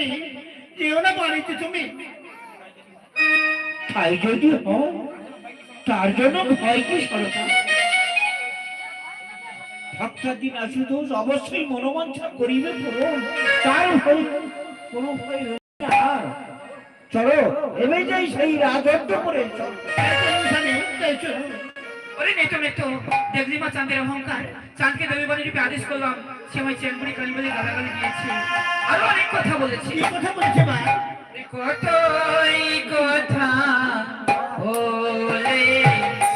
না যেও না বাড়িতে তুমি। তাই যদি হয় তার জন্য ভয় কি সরকার? ভক্তাদিন আশুদোষ অবশ্যই মনোবাঞ্ছা করিবে তার ভয় কোনো ভয় আর। চলো এবে যাই সেই রাজত্ব করে দেখলি মা চাঁদের অহংকার? চাঁদকে দেবী রূপে আদেশ করলাম। সে আমার চেঙ্গুড়ি কালী বলে গালাগালি দিয়েছে আরও অনেক কথা বলেছে। কথা বলছে মা। কতই কথা বলেছে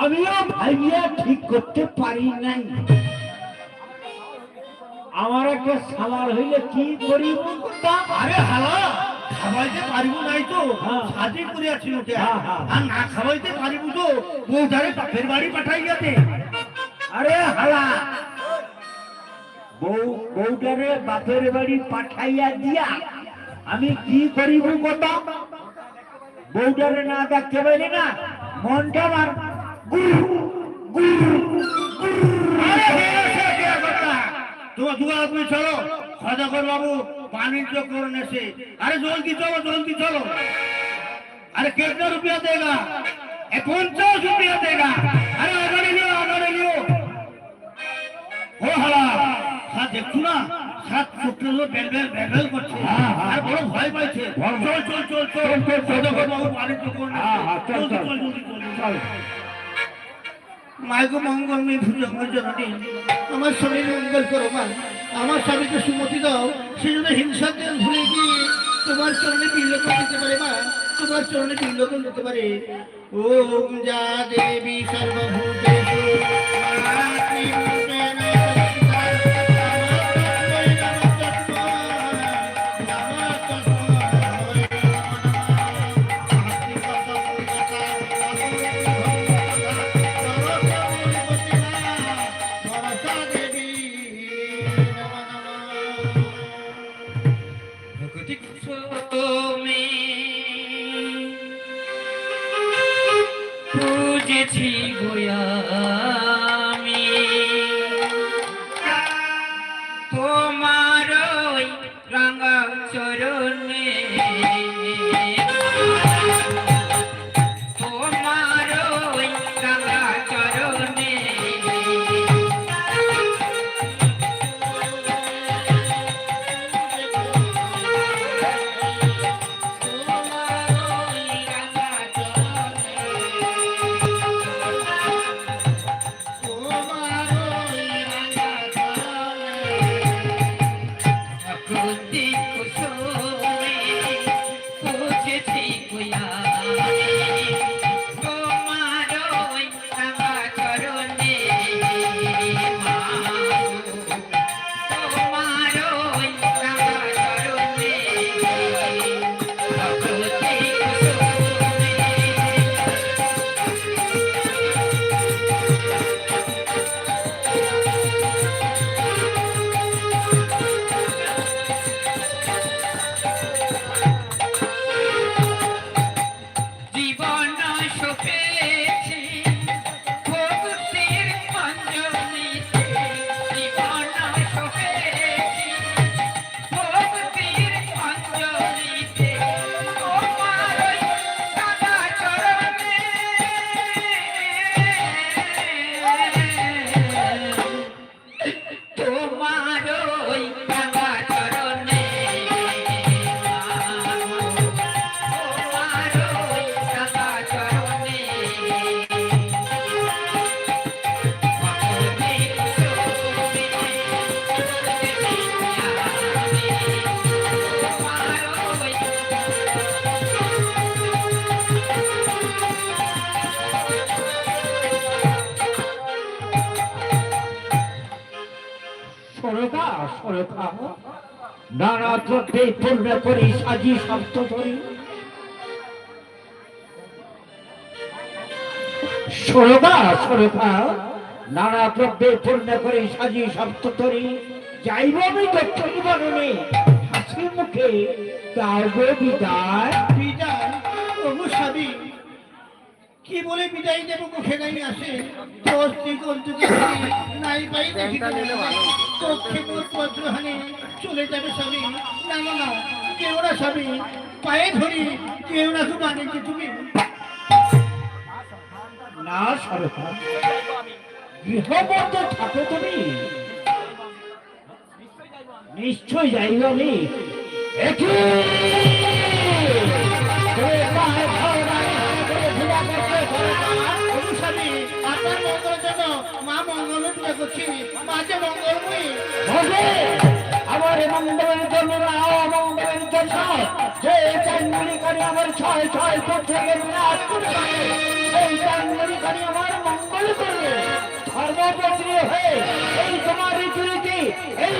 আমিও ভাইয়া ঠিক করতে পারি নাই। আমার একটা সালার হইলে কি করিব? কথা আরে হালা খাওয়াইতে পারিব নাই তো। হ্যাঁ। সাজি করিয়াছি ওকে হ্যাঁ, হ্যাঁ। আর না খাওয়াইতে পারিব তো। বউটারে বাপের বাড়ি পাঠাই যাতে আরে হালা বউ বউটারে বাপের বাড়ি পাঠাইয়া দিয়া আমি কি করিব কথা বউটারে না দেখতে পারি না মনটা আমার গুরু গুরু আরে হেরে সে কে কথা তোমার দু আদমি চলো সদাগর বাবু বাণিজ্য করুন এসে আরে জলদি চলো জলদি চলো अरे कितना रुपया देगा ए पचास रुपया देगा अरे ऑर्डर लियो ऑर्डर लियो हो हला সাত দেখছো না সাত ছোট্ট লোক বেল বেল বেল বেল করছে হ্যাঁ, হ্যাঁ। আর বড় ভয় পাইছে ভয়, চল ভয়। চল চল চল চল, চল, চল, সদাগর চল। বাবু বাণিজ্য করুন হ্যাঁ, হ্যাঁ, চল, জলদি চল। চল জলদি চল চল মায়গো মঙ্গলময় ভুল আমার জননী। আমার স্বামীর মঙ্গল করো মা। আমার স্বামীকে সুমতি দাও। সে যেন হিংসার দেন ভুলে গিয়ে তোমার চরণে বিলোকন দিতে পারে মা। তোমার চরণে বিলোকন দিতে পারে। ওম যা দেবী সর্বভূতেষু। You. Okay. নানা দ্রব্যে পূর্ণ করি, সাজি সপ্ত ধরি সরতা সরতা নানা দ্রব্যে পূর্ণ করে, সাজি সপ্ত ধরি যাইব আমি দক্ষিণ বরণে হাসি মুখে গো বিদায়। বিদায় স্বামী কি বলে বিদায় দেব নাই আসে? দশটি কন্তুকে নাই পাই দেখি কক্ষে মোর পত্র হানি চলে যাবে স্বামী না না না কেউ না স্বামী পায়ে ধরি কেউ না তো মানে কি তুমি। না সরতা গৃহবদ্ধ থাকো তুমি। নিশ্চয় যাইব আমি। একই। মা মঙ্গল পূজা করছি মাঝে মঙ্গলময়ী ভবে আমার মঙ্গলের জন্য অমঙ্গলের জন্য যে চাঙ্গুলি করে আমার ছয় ছয় পুত্রকে বিনাশ করে এই চাঙ্গুলি করে আমার মঙ্গল করবে ধর্মপত্নী হয়ে এই তোমার রীতি এই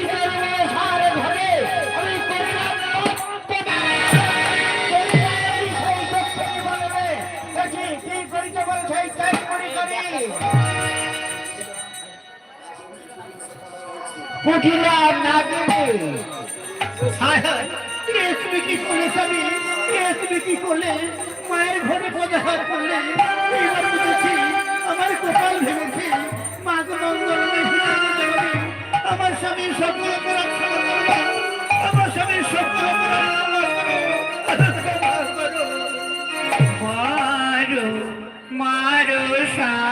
হায় হায় তুমি কি করলে তুমি কি করলে? মায়ের ঘরে পদাহার করলে? আমার কপাল ভেঙেছে। মাকে মঙ্গল আমার স্বামীর সকল আমার স্বামীর সকল অপরাধ। মারো মারো স্বামী।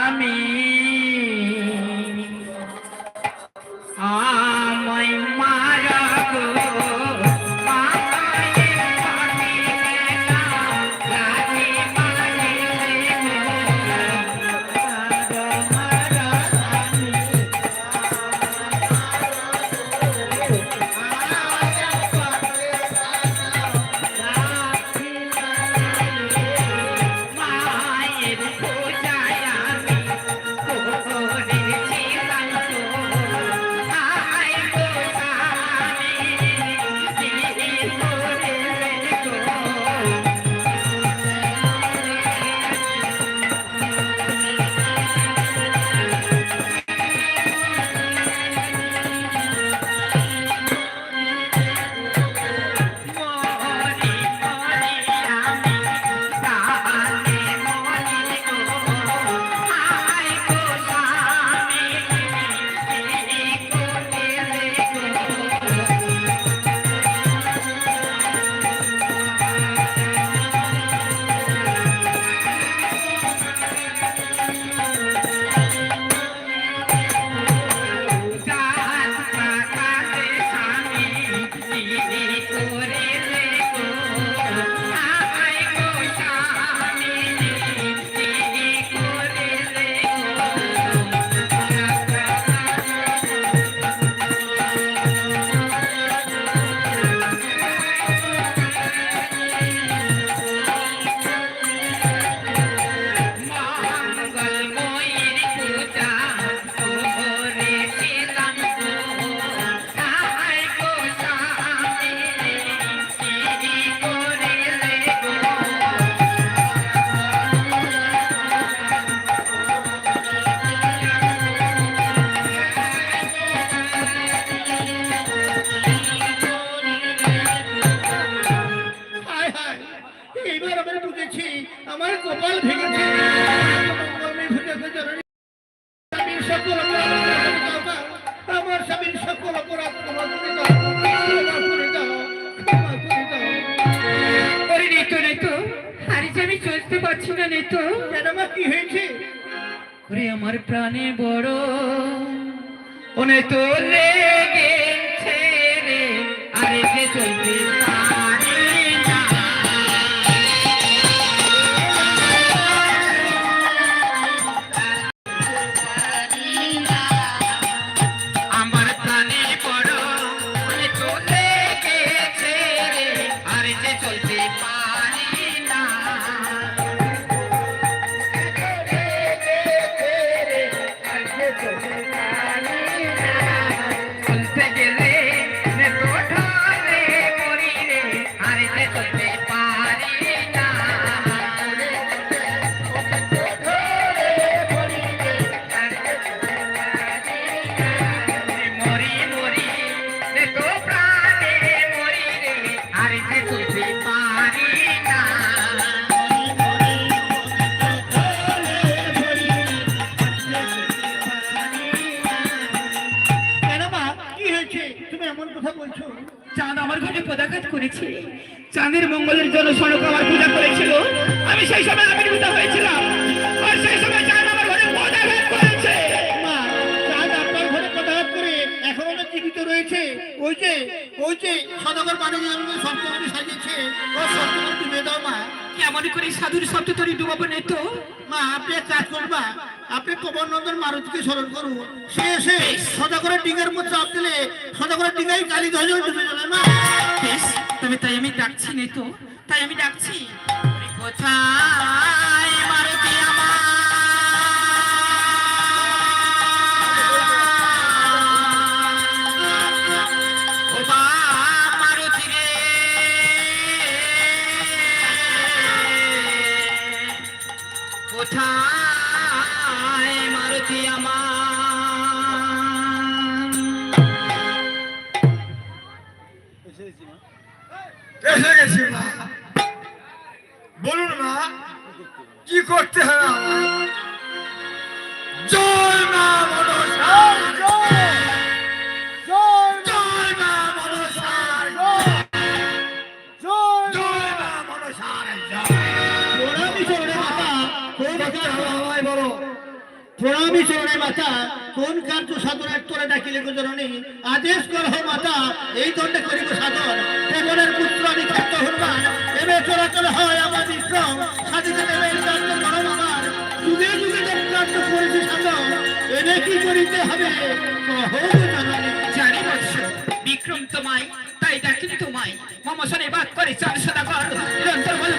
ওরে আমার প্রাণে বড়। ওনে তোলে লেগেছে রে আরে যে চলতে করেছে। চাঁদের মঙ্গলের জন্য সনক আমার পূজা করেছিল। আমি সেই সময় আবির্ভূত হয়েছিলাম। আর সেই সময় চাঁদ আমার ঘরে পদাঘাত করেছে। মা চাঁদ আপনার ঘরে পদাঘাত করে এখনও তো জীবিত রয়েছে। ওই যে ওই যে সদাগর বাড়ি সপ্তমী সাজিয়েছে ও সপ্তমী মেয়ে দাও মা। কেমন করে সাধুর শব্দ তরি ডুবাবো নেই তো? মা আপনি এক কাজ করবা আপনি মারুতিকে স্মরণ করুন। সে এসে ডিঙের মধ্যে চাপ দিলে সদাগরের ডিঙাই কালি ধরে ডুবে যাবে মা। তবে তাই আমি ডাকছি নি তো তাই আমি ডাকছি। কোথায়? প্রণামী মাতা কোন কার্য সাধনের তোরে ডাকিলে গুজরণী? আদেশ করহ মাতা, এই দণ্ডে করিব সাধন। দেবনের পুত্র আমি খ্যাত হনুমান এবে চলাচল আমার বিক্রম। সাধিতে দেবে কার্য করম আমার। যুগে যুগে যে কার্য করেছি সাধন। এনে কি করিতে হবে? কহ জননী জানি বিক্রম তোমায় তাই ডাকিনি তোমায় মম শনে বাদ করে চার সদাগর নিরন্তর বল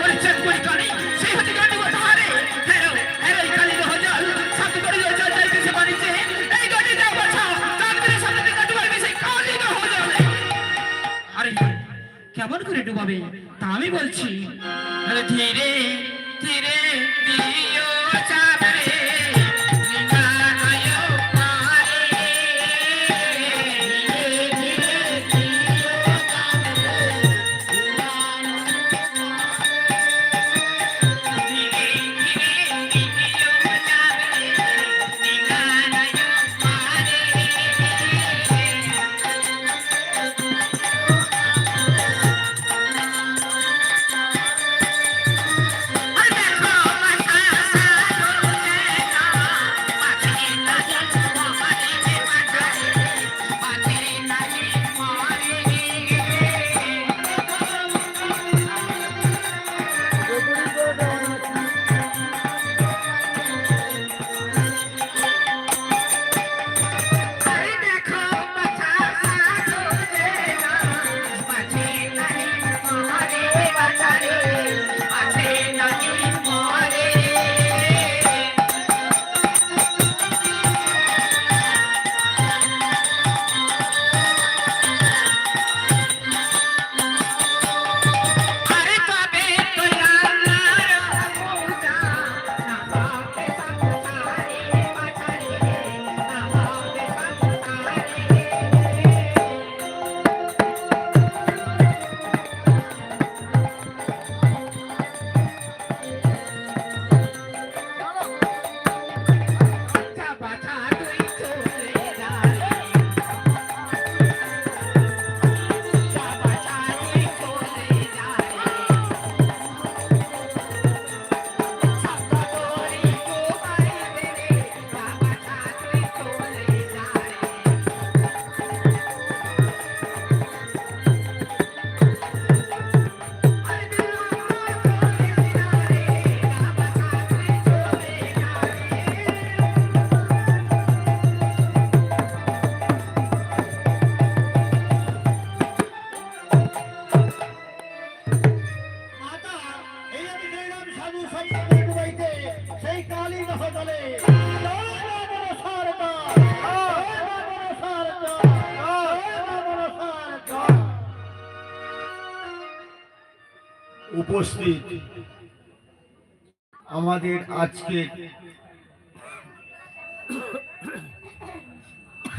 বলছি ধীরে আমাদের আজকে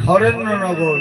হরেন্দ্রনগর